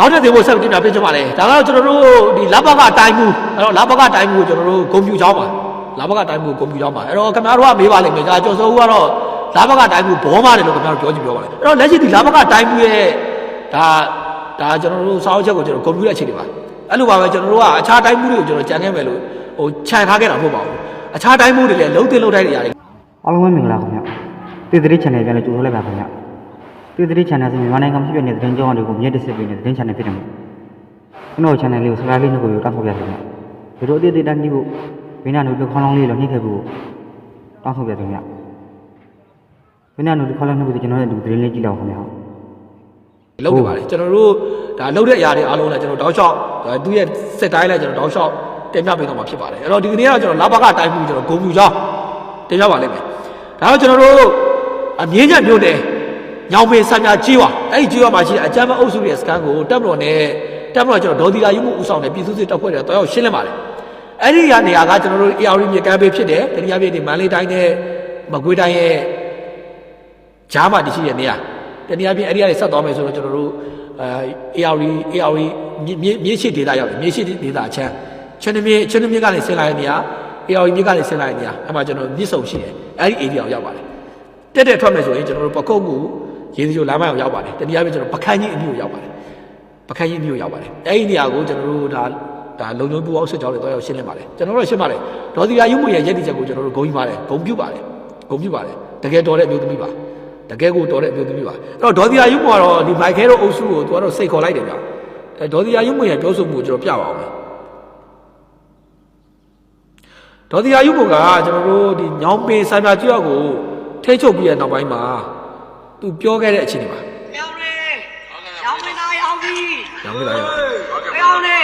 နောက်တဲ့ဒီကိုဆက်တင်ပြပေးချင်ပါတယ်ဒါကတော့ကျွန်တော်တို့ဒီလဘကအတိုင်းမှုအဲ့တော့လဘကအတိုင်းမှုကိုကျွန်တော်တို့ဂုံပြူချောင်းပါလဘကအတိုင်းမှုကိုဂုံပြူချောင်းပါအဲ့တော့ခင်ဗျားတို့ကမေးပါလိမ့်မယ်ဒါကျော်စောဦးကတော့လဘကအတိုင်းမှုဘောမတယ်လို့ခင်ဗျားတို့ပြောချင်ပြောပါလေအဲ့တော့လက်ရှိဒီလဘကအတိုင်းမှုရဲ့ဒါဒါကျွန်တော်တို့စာအုပ်ချက်ကိုကျွန်တော်ဂုံပြူတဲ့အခြေအနေပါအဲ့လိုပါပဲကျွန်တော်တို့ကအခြားတိုင်းမှုတွေကိုကျွန်တော်ကြံခဲ့မယ်လို့ဟိုခြံထားခဲ့တာမဟုတ်ပါဘူးအခြားတိုင်းမှုတွေလည်းလုံးတင်လုံးထိုက်နေရတယ်အားလုံးပဲမင်္ဂလာပါခင်ဗျ။တေသတိ channel ပြန်လဲကြိုဆိုလိုက်ပါခင်ဗျ။ တေသတိ channel ဆိုမြန်မာနိုင်ငံမှာဖြစ်နေတဲ့သတင်းကြောင်းတွေကိုမြည့်တက်ဆက်ပေးနေတဲ့သတင်း channel ဖြစ်တယ်မို့ကျွန်တော် channel လေးကို subscribe လေးနှုတ်ကိုတောင်းဆိုပြပါခင်ဗျ။ဒီလိုအသေးသေးတန်းကြည့်ဖို့ဘင်းနာနိုတို့ခေါင်းလောင်းလေးတော့နှိမ့်ခဲ့ဖို့တောင်းဆိုပြပါခင်ဗျ။ဘင်းနာနိုတို့ခေါင်းလောင်းနှုတ်ကိုကျွန်တော်ရဲ့ဒီသတင်းလေးကြည့်လောက်ခင်ဗျ။လောက်နေပါလေကျွန်တော်တို့ဒါလောက်တဲ့အရာတွေအားလုံးလည်းကျွန်တော်တောက်လျှောက်ဒါသူ့ရဲ့စက်တိုင်းလည်းကျွန်တော်တောက်လျှောက်တင်ပြပေးတော့မှာဖြစ်ပါတယ်အဲ့တော့ဒီကနေ့ကတော့ကျွန်တော်လာဘကတိုင်းမှုကျွန်တော်ဂုံပြူချောင်းတင်ပြပါလိမ့်မယ်ဒါတော့ကျွန်တော်တို့အမြင့်ချက်မြို့နယ် ညောင်ပင်ဆံမြကြီးဝါအဲ့ဒီကြီးဝါမှာရှိတဲ့အကြမ်းဖက်အုပ်စုရဲ့စကန်ကိုတပ်မတော်နဲ့တပ်မတော်ကျွန်တော်ဒေါ်ဒီလာယူမှုဦးဆောင်တဲ့ပြည်သူ့စစ်တပ်ဖွဲ့တွေတော့ရောက်ရှင်းလင်းပါတယ်အဲ့ဒီကနေရာကကျွန်တော်တို့ AR မြေကမ်းပေးဖြစ်တယ်တနည်းအားဖြင့်ဒီမန္တလေးတိုင်းနဲ့မကွေးတိုင်းရဲ့ဂျားမှာတရှိတဲ့နေရာတနည်းအားဖြင့်အဲ့ဒီကနေဆက်သွားမယ်ဆိုတော့ကျွန်တော်တို့အဲ AR AR မြေမြေရှိဒေတာရောက်တယ်မြေရှိဒေတာအချမ်းချင်းနှမြေချင်းနှမြေကနေဆင်းလာတဲ့နေရာ AR မြေကနေဆင်းလာတဲ့နေရာအဲ့မှာကျွန်တော်မြစ်ဆုံရှိတယ်အဲ့ဒီ area ကိုရောက်ပါတယ်တက်တက်ထွက်မယ်ဆိုရင်ကျွန်တော်တို့ပကုတ်ကူ ရေစီချိုလမ်းမကိုရောက်ပါတယ်တနည်းအားဖြင့်ကျွန်တော်ပခန်းကြီးအမျိုးကိုရောက်ပါတယ်ပခန်းကြီးအမျိုးကိုရောက်ပါတယ်အဲ့ဒီနေရာကိုကျွန်တော်တို့ဒါဒါလုံချုံပူအောင်ဆွတ်ကြောင်းတွေတော့ရောက်ရှင်းလင်းပါတယ်ကျွန်တော်တို့ရှင်းပါတယ်ဒေါ်စီယာယူမှုရဲ့ရည်တည်ချက်ကိုကျွန်တော်တို့ဂုဏ်ယူပါတယ်ဂုဏ်ပြုပါတယ်ဂုဏ်ပြုပါတယ်တကယ်တော်တဲ့အမျိုးသမီးပါတကယ်ကိုတော်တဲ့အမျိုးသမီးပါအဲ့တော့ဒေါ်ဒီယာယုံမောကတော့ဒီမိုက်ခဲတို့အုပ်စုကိုသူကတော့စိတ်ခေါ်လိုက်တယ်ဗျအဲဒေါ်ဒီယာယုံမေရဲ့ပြောဆိုမှုကိုကျွန်တော်ပြပါအောင်မယ်ဒေါ်ဒီယာယုံမေကကျွန်တော်တို့ဒီညောင်ပင်ဆံပြကျွတ်ကိုထိချုပ်ပြီးတဲ့နောက်ပိုင်းမှာ သူပြောခဲ့တဲ့အခြေအနေပါပြောင်းလေရောင်းမလားရောင်းပြီညောင်ပင်သားရောပြောင်းလေ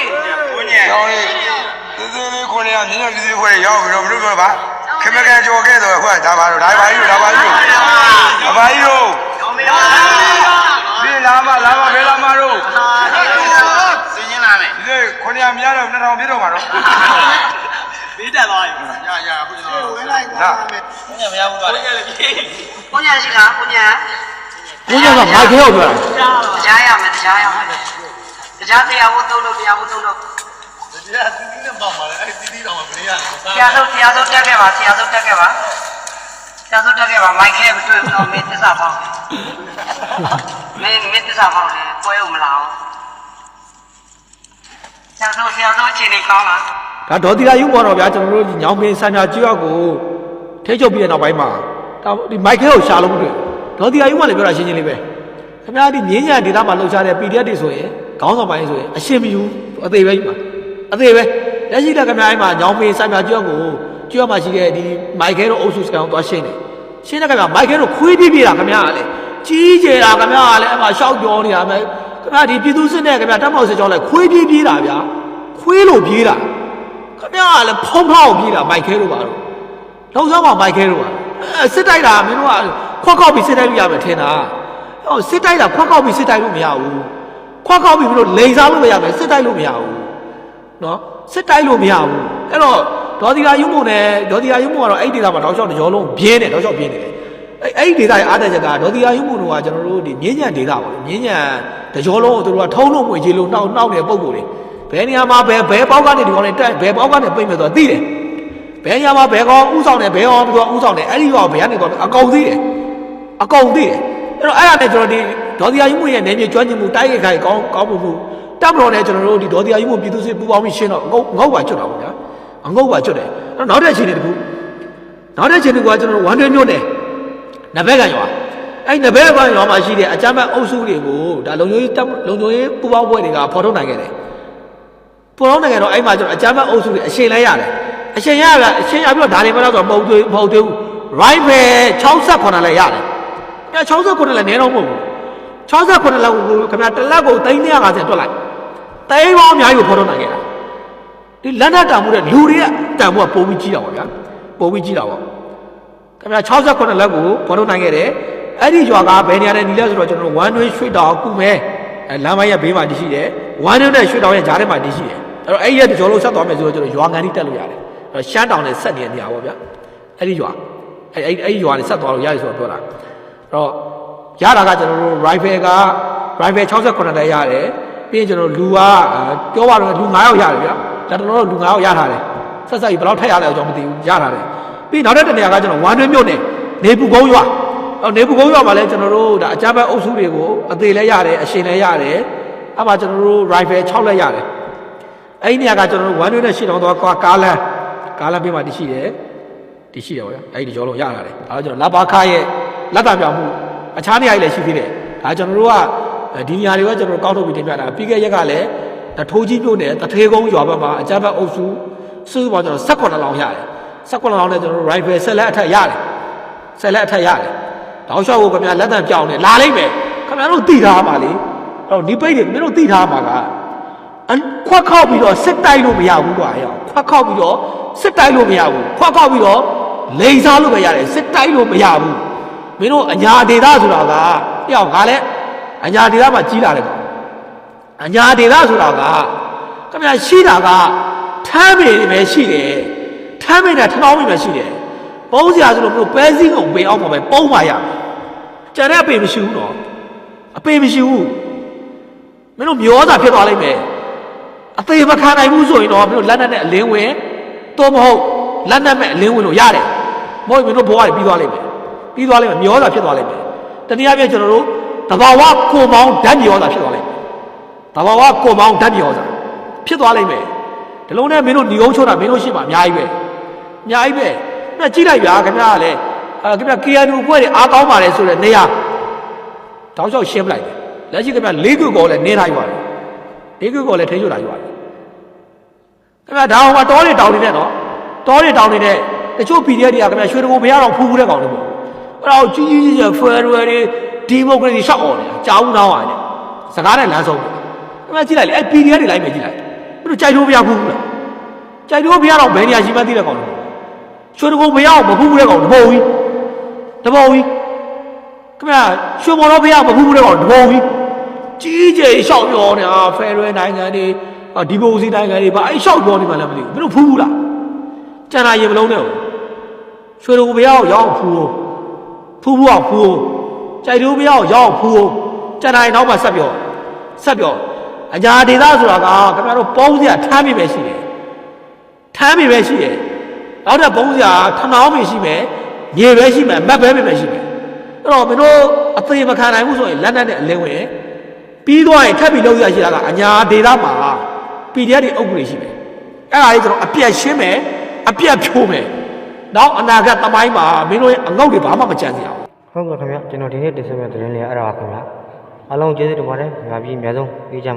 ကိုညက်ရောင်းလေးသေးသေးလေးခွန်းရမြင်းရပြည်သေးခွဲရောက်ပြီးတော့မလို့ပြောပါခင်မကန်ကြော်ခဲ့တော့ခွဒါပါတော့ဒါပါကြီးဒါပါကြီးဒါပါကြီးတို့ရောင်းမလားဒီလာမလာမဘယ်လာမတို့စင်းရင်လာမယ်ဒီလေခွန်းရမြတော့2000ပြည့်တော့မှာတော့ ဘေးတက်သွားပြီရရအခုကျွန်တော်ဝင်လိုက်ကွာကိုညာရှိလားကိုညာဘုရားကမိုက်ခဲကိုပြောတာတရားရမယ်တရားရမယ်တရားတရားဝတ်သုံးလို့တရားဝတ်သုံးလို့တရားတီးတီးနဲ့ပေါ့ပါလေအဲ့တီးတီးတော့မနေရဘူးတရားဆုံးတရားဆုံးတက်ခဲ့ပါတရားဆုံးတက်ခဲ့ပါတရားဆုံးတက်ခဲ့ပါမိုက်ခဲမတွေ့ဘူးတော့မင်းသစ္စာပေါက်မင်းမင်းသစ္စာပေါက်တယ်ပွဲဦးမလားဆရာဆုံးဆရာဆုံးအချိန်လေးကောင်းလား ဒါဒေါ်ဒီယာယုံမောတော့ဗျာကျွန်တော်တို့ဒီညောင်ပင်ဆံပြကျွတ်ကိုထိချုပ်ပြီးတဲ့နောက်ပိုင်းမှာဒါဒီမိုက်ခဲကိုရှာလို့မတွေ့ဘူးဒေါ်ဒီယာယုံမလည်းပြောတာရှင်းရှင်းလေးပဲခင်ဗျားဒီမြင်းညာဒေတာမှာလှုပ်ရှားတဲ့ PDF တွေဆိုရင်ခေါင်းဆောင်ပိုင်းဆိုရင်အရှင်းမယူအသေးပဲယူပါအသေးပဲလက်ရှိတဲ့ခင်ဗျားအိမ်မှာညောင်ပင်ဆံပြကျွတ်ကိုကျွတ်မှာရှိတဲ့ဒီမိုက်ခဲတို့အုပ်စုစကန်ကိုသွားရှင်းတယ်ရှင်းတဲ့ခင်ဗျာမိုက်ခဲတို့ခွေးပြပြတာခင်ဗျားကလေကြီးကျယ်တာခင်ဗျားကလည်းအမှရှောက်ပြောနေတာမယ်ခင်ဗျားဒီပြည်သူစစ်နဲ့ခင်ဗျားတက်မောက်စစ်ကြောင်းလဲခွေးပြပြတာဗျာခွေးလို့ပြေးတာ ခမရကလည်းဖုံးဖောက်ပြေးတာမိုက်ခဲလို့ပါတော့လောက်ဆောင်ပါမိုက်ခဲလို့ပါအဲစစ်တိုက်တာမင်းတို့ကခွက်ခောက်ပြီးစစ်တိုက်လို့ရမယ်ထင်တာဟောစစ်တိုက်တာခွက်ခောက်ပြီးစစ်တိုက်လို့မရဘူးခွက်ခောက်ပြီးမင်းတို့လိန်စားလို့မရမယ်စစ်တိုက်လို့မရဘူးနော်စစ်တိုက်လို့မရဘူးအဲ့တော့ဒေါ်ဒီယာယုံမုံနဲ့ဒေါ်ဒီယာယုံမုံကတော့အဲ့ဒီဒေတာမှာတောက်လျှောက်တစ်ကြောလုံးပြင်းတယ်တောက်လျှောက်ပြင်းနေတယ်အဲ့အဲ့ဒီဒေတာရဲ့အားတက်ချက်ကဒေါ်ဒီယာယုံမုံတို့ကကျွန်တော်တို့ဒီမြင်းညံဒေတာပေါ့လေမြင်းညံတစ်ကြောလုံးကိုတို့ကထုံးလုံးဝင်ကြီးလို့နှောက်နှောက်နေတဲ့ပုံကိုယ်တွေ ဘယ်နေရာမှာဘယ်ဘယ်ပေါက်ကနေဒီကောင်လေးတက်ဘယ်ပေါက်ကနေပိတ်မယ်ဆိုတာသိတယ်ဘယ်ညမှာဘယ်ကောင်ဥဆောင်တယ်ဘယ်ကောင်ပြီးတော့ဥဆောင်တယ်အဲ့ဒီကောင်ဘယ်ကနေတော့အကုန်သိတယ်အကုန်သိတယ်အဲ့တော့အဲ့ဒါနဲ့ကျွန်တော်ဒီဒေါ်ဒီယာယူမှုရဲ့နေမြေကျွမ်းကျင်မှုတိုက်ရိုက်ခိုင်ကောင်းကောင်းမှုမှုတပ်မတော်နဲ့ကျွန်တော်တို့ဒီဒေါ်ဒီယာယူမှုပြည်သူစစ်ပူးပေါင်းပြီးရှင်းတော့ငုတ်ငုတ်ပါကျွတ်တာပေါ့ဗျာအငုတ်ပါကျွတ်တယ်အဲ့တော့နောက်တဲ့အခြေအနေတစ်ခုနောက်တဲ့အခြေအနေကကျွန်တော်တို့ဝမ်တွဲမြို့နယ်နဘက်ကရွာအဲ့နဘက်ကရွာမှာရှိတဲ့အကြမ်းဖက်အုပ်စုတွေကိုဒါလုံခြုံရေးတပ်လုံခြုံရေးပူးပေါင်းဖွဲ့တွေကဖော်ထုတ်နိုင်ခဲ့တယ် ပေါ်တော့နိုင်ငံတော့အဲ့မှာကျွန်တော်အကြမ်းဖက်အုပ်စုတွေအရှင်လဲရတယ်အရှင်ရရအရှင်ရပြီးတော့ဒါတွေမတော့ဆိုတော့မဟုတ်သေးမဟုတ်သေးဘူး right ပဲ68လဲရတယ်အဲ68လဲနည်းတော့မဟုတ်ဘူး68လဲကိုခင်ဗျာတစ်လက်ကို350တွက်လိုက်တိမ်းပေါင်းအများကြီးကိုဖော်ထုတ်နိုင်ခဲ့တာဒီလက်နက်တံမှုတဲ့လူတွေကတံမှုကပုံပြီးကြီးတာပါဗျာပုံပြီးကြီးတာပါခင်ဗျာ68လက်ကိုဖော်ထုတ်နိုင်ခဲ့တယ်အဲ့ဒီရွာကဘယ်နေရာနဲ့ညီလဲဆိုတော့ကျွန်တော်တို့ဝမ်တွင်းရွှေတောင်ကုမဲအဲလမ်းမရဲ့ဘေးမှာတည်ရှိတယ်ဝမ်တွင်းနဲ့ရွှေတောင်ရဲ့ကြားထဲမှာတည်ရှိတယ် အဲ့တော့အဲ့ဒီရဲ့တကြောလုံးဆက်သွားမယ်ဆိုတော့ကျွန်တော်ရွာငံကြီးတက်လို့ရတယ်အဲ့တော့ရှမ်းတောင်နဲ့ဆက်နေတဲ့နေရာပေါ့ဗျာအဲ့ဒီရွာအဲ့အဲ့အဲ့ဒီရွာနဲ့ဆက်သွားလို့ရတယ်ဆိုတော့ပြောတာအဲ့တော့ရတာကကျွန်တော်တို့ rifle က rifle 68လဲရတယ်ပြီးရင်ကျွန်တော်လူကပြောပါတော့လူ9ယောက်ရတယ်ဗျာဒါတော်တော်လူ9ယောက်ရထားတယ်ဆက်ဆက်ကြီးဘယ်လောက်ထက်ရလဲကျွန်တော်မသိဘူးရထားတယ်ပြီးနောက်တဲ့တနေရာကကျွန်တော်ဝမ်းတွင်းမြို့နယ်နေပူကုန်းရွာအော်နေပူကုန်းရွာမှာလည်းကျွန်တော်တို့ဒါအကြမ်းဖက်အုပ်စုတွေကိုအသေးလည်းရတယ်အရှင်လည်းရတယ်အဲ့မှာကျွန်တော်တို့ rifle 6လက်ရတယ် အဲ့ဒီနေရာကကျွန်တော်တို့ဝမ်းတွင်းနဲ့ရှင်းတော့သွားကားလမ်းကားလမ်းပြမှာတရှိတယ်တည်ရှိတယ်ဗောဗျာအဲ့ဒီကြောလုံးရလာတယ်ဒါတော့ကျွန်တော်လဘာခါရဲ့လက်တံပြောင်မှုအခြားနေရာကြီးလည်းရှိသေးတယ်ဒါကျွန်တော်တို့ကဒီနေရာတွေကကျွန်တော်တို့ကောက်ထုတ်ပြီးတင်ပြတာပြီးခဲ့ရက်ကလည်းတထိုးကြီးမြို့နယ်တထေးကုန်းရွာဘက်မှာအကြမ်းဖက်အုပ်စုစုစုပေါင်းကျွန်တော်18လောင်းရတယ်18လောင်းနဲ့ကျွန်တော်တို့ rifle ဆက်လက်အထက်ရတယ်ဆက်လက်အထက်ရတယ်တောက်လျှောက်ကိုခင်ဗျာလက်တံပြောင်နေလာလိမ့်မယ်ခင်ဗျားတို့သိထားပါလေအဲ့တော့ဒီပိတ်တွေမင်းတို့သိထားပါကအန် ခွက်ခောက်ပြီးတော့စစ်တိုက်လို့မရဘူးကွာရောခွက်ခောက်ပြီးတော့စစ်တိုက်လို့မရဘူးခွက်ခောက်ပြီးတော့လိန်စားလို့ပဲရတယ်စစ်တိုက်လို့မရဘူးမင်းတို့အညာဒေတာဆိုတာကတယောက်ငါလဲအညာဒေတာမှာကြီးလာတယ်ပေါ့အညာဒေတာဆိုတာကခင်ဗျာရှိတာကထမ်းပေပဲရှိတယ်ထမ်းပေနဲ့ထောင်းပေပဲရှိတယ်ပုံးစရာဆိုလို့မင်းတို့ပဲစည်းကုန်ပေအောင်ပါပဲပုံးပါရမယ်ကျန်တဲ့အပေမရှိဘူးတော့အပေမရှိဘူးမင်းတို့မျောတာဖြစ်သွားလိမ့်မယ် အသေးမခံနိုင်ဘူးဆိုရင်တော့မင်းတို့လက်နက်နဲ့အလင်းဝင်တော့မဟုတ်လက်နက်မဲ့အလင်းဝင်လို့ရတယ်မဟုတ်ရင်မင်းတို့ဘဝတွေပြီးသွားလိမ့်မယ်ပြီးသွားလိမ့်မယ်မျောတာဖြစ်သွားလိမ့်မယ်တနည်းအားဖြင့်ကျွန်တော်တို့တဘာဝကိုမောင်းဓာတ်မျောတာဖြစ်သွားလိမ့်မယ်တဘာဝကိုမောင်းဓာတ်မျောတာဖြစ်သွားလိမ့်မယ်ဒီလုံးနဲ့မင်းတို့ညီအောင်ချိုးတာမင်းတို့ရှိမှအများကြီးပဲအများကြီးပဲအဲ့ကြည့်လိုက်ဗျာခင်ဗျားကလည်းအဲခင်ဗျာ KNU အဖွဲ့တွေအားကောင်းပါတယ်ဆိုတဲ့နေရာတောက်လျှောက်ရှင်းပလိုက်တယ်လက်ရှိကဗျလေးခုကောလည်းနေထားရွာတယ် လေးခုကောလည်းထိန်းချုပ်ထားရွာတယ်ခင်ဗျဒါဟိုမှာတောတွေတောင်တွေနဲ့နော်တောတွေတောင်တွေနဲ့တချို့ PDF တွေကခင်ဗျရွှေတကုံဘုရားတော်ဖူးဖူးတဲ့ကောင်တွေပေါ့အဲ့ဒါကိုကြီးကြီးကြီးကျယ်ဖယ်ရယ်တွေဒီမိုကရေစီရှောက်အောင်တယ်ကြာဦးနောက်ပါတယ်စကားနဲ့လမ်းဆုံးတယ်ခင်ဗျကြည့်လိုက်လေအဲ့ PDF တွေလိုက်မယ်ကြည့်လိုက်သူတို့ကြိုက်ထိုးဘုရားဖူးဘူးလားကြိုက်ထိုးဘုရားတော်ဘယ်နေရာရှိမှန်းသိတဲ့ကောင်တွေရွှေတကုံဘုရားကိုမဖူးဖူးတဲ့ကောင်တဘောကြီးတဘောကြီးခင်ဗျာရွှေမော်တော်ဖေးကမဖူးဘူးတဲ့ကောင်တပုံကြီး ကြီးကျယ်ရှောက်ပြောနေတာဖယ်ရဲနိုင်ငံတွေဟာဒီမိုစီနိုင်ငံတွေဘာအဲ့ရှောက်ပြောနေမှလည်းမသိဘူးမင်းတို့ဖူးဘူးလားကျန်တာရင်မလုံးနဲ့ဘူးရွှေတော်ဖေးကိုရောက်ဖူးဖူးဘူးအောင်ဖူးကြိုက်တော်ဖေးကိုရောက်ဖူးကျန်တာရင်တော့မှဆက်ပြောဆက်ပြောအညာဒေသဆိုတာကခင်ဗျားတို့ပေါင်းစရာထမ်းမိပဲရှိတယ်ထမ်းမိပဲရှိတယ်နောက်တဲ့ပုံးစရာထဏောင်းမိရှိမယ်မြေပဲရှိမယ်မက်ပဲပဲရှိမယ်အဲ့တော့မင်းတို့အသေးမခံနိုင်ဘူးဆိုရင်လက်နက်နဲ့အလင်းဝင် ပြီးသွားရင်ထပ်ပြီးလုပ်ရရှိတာကအညာဒေတာမှာ PDF တွေအုပ်ကြီးရှိမယ်အဲ့ဒါလေးကျွန်တော်အပြက်ရှင်းမယ်အပြက်ဖြိုးမယ်နောက်အနာဂတ်သမိုင်းမှာမင်းတို့ရဲ့အငုတ်တွေဘာမှမကြံစရာဘူးဟုတ်ကဲ့ခင်ဗျကျွန်တော်ဒီနေ့တင်ဆက်မယ့်သတင်းလေးအဲ့ဒါပါခင်ဗျအားလုံးကျေးဇူးတင်ပါတယ်ငါပြီးအများဆုံးပြေးကြ